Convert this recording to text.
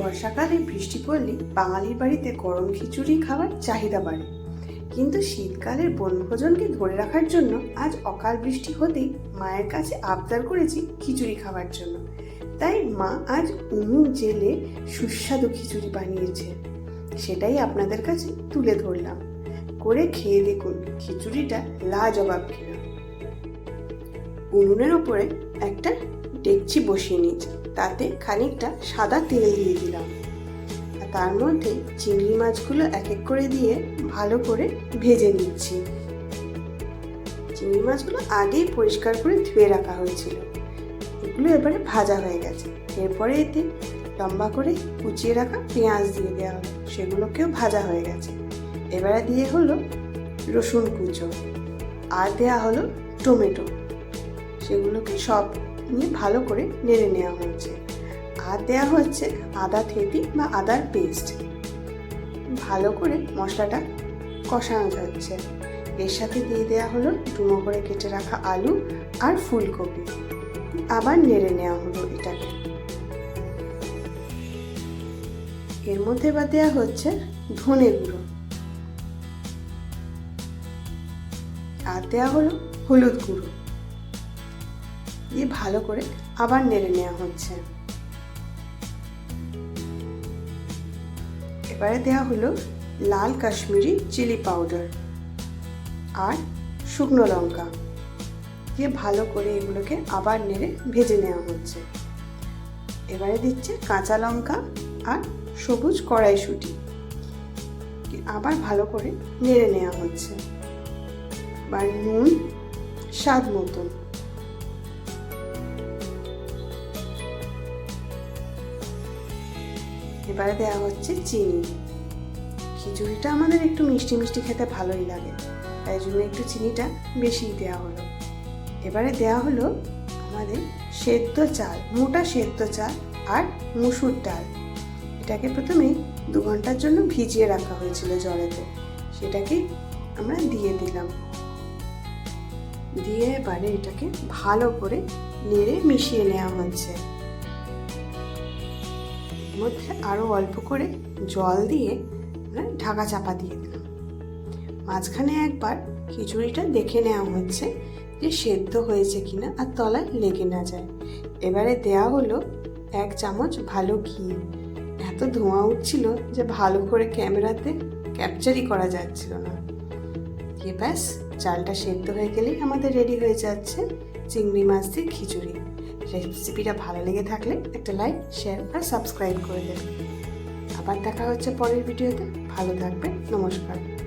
বর্ষাকালে বৃষ্টি পড়লে বাঙালির বাড়িতে গরম খিচুড়ি খাবার চাহিদা বাড়ে। কিন্তু শীতকালের বনভোজনকে ধরে রাখার জন্য আজ অকাল বৃষ্টি হতেই মায়ের কাছে আবদার করেছি খিচুড়ি খাওয়ার জন্য। তাই মা আজ উনুন জেলে সুস্বাদু খিচুড়ি বানিয়েছে। সেটাই আপনাদের কাছে তুলে ধরলাম। করে খেয়ে দেখুন খিচুড়িটা লাজবাব কিনা। উনুনের ওপরে একটা ডেকচি বসিয়ে নিয়েছি। তাতে খানিকটা সাদা তেল দিয়ে দিলাম। আর তার মধ্যে চিংড়ি মাছগুলো এক এক করে দিয়ে ভালো করে ভেজে নিচ্ছি। চিংড়ি মাছগুলো আগেই পরিষ্কার করে ধুয়ে রাখা হয়েছিল। এগুলো এবারে ভাজা হয়ে গেছে। এরপরে এতে লম্বা করে কুচিয়ে রাখা পেঁয়াজ দিয়ে দেওয়া হলো। সেগুলোকেও ভাজা হয়ে গেছে। এবারে দিয়ে হলো রসুন কুচো। আর দেওয়া হলো টমেটো। সেগুলোকে সব নিয়ে ভালো করে নেড়ে নেওয়া হচ্ছে আর দেওয়া হচ্ছে আদা থেপি বা আদার পেস্ট। ভালো করে মশলাটা কষানো যাচ্ছে। এর সাথে দিয়ে দেওয়া হলো ডুমো করে কেটে রাখা আলু আর ফুলকপি। আবার নেড়ে নেওয়া হলো এটাকে। এর মধ্যে এবার দেওয়া হচ্ছে ধনে গুঁড়ো। আর দেওয়া হলো হলুদ গুঁড়ো। দিয়ে ভালো করে আবার নেড়ে নেওয়া হচ্ছে। এবারে দেওয়া হলো লাল কাশ্মীরি চিলি পাউডার আর শুকনো লঙ্কা দিয়ে ভালো করে এগুলোকে আবার নেড়ে ভেজে নেওয়া হচ্ছে। এবারে দিচ্ছে কাঁচা লঙ্কা আর সবুজ কড়াইশুঁটি আবার ভালো করে নেড়ে নেওয়া হচ্ছে। এবার নুন, স্বাদ মতন এবারে দেওয়া হচ্ছে চিনি। খিচুড়িটা আমাদের একটু মিষ্টি মিষ্টি খেতে ভালোই লাগে। তাই জন্য একটু চিনিটা বেশি দেওয়া হলো। এবারে দেওয়া হলো আমাদের সেদ্ধ চাল, মোটা সেদ্ধ চাল আর মুসুর ডাল। এটাকে প্রথমে দু ঘণ্টার জন্য ভিজিয়ে রাখা হয়েছিল জলেতে। সেটাকে আমরা দিয়ে দিলাম। দিয়ে এবারে এটাকে ভালো করে নেড়ে মিশিয়ে নেওয়া হচ্ছে। মধ্যে আরও অল্প করে জল দিয়ে আমরা ঢাকা চাপা দিয়ে দিলাম। মাঝখানে একবার খিচুড়িটা দেখে নেওয়া হচ্ছে যে সেদ্ধ হয়েছে কিনা আর তলায় লেগে না যায়। এবারে দেয়া হলো এক চামচ ভালো ঘি। এত ধোঁয়া উঠছিল যে ভালো করে ক্যামেরাতে ক্যাপচারই করা যাচ্ছিল না। দিয়ে ব্যাস, চালটা সেদ্ধ হয়ে গেলেই আমাদের রেডি হয়ে যাচ্ছে চিংড়ি মাছ দিয়ে খিচুড়ি। রেসিপিটা ভালো লেগে থাকলে একটা লাইক শেয়ার আর সাবস্ক্রাইব করে দেবেন। আবার দেখা হচ্ছে পরের ভিডিওতে। ভালো থাকবেন। নমস্কার।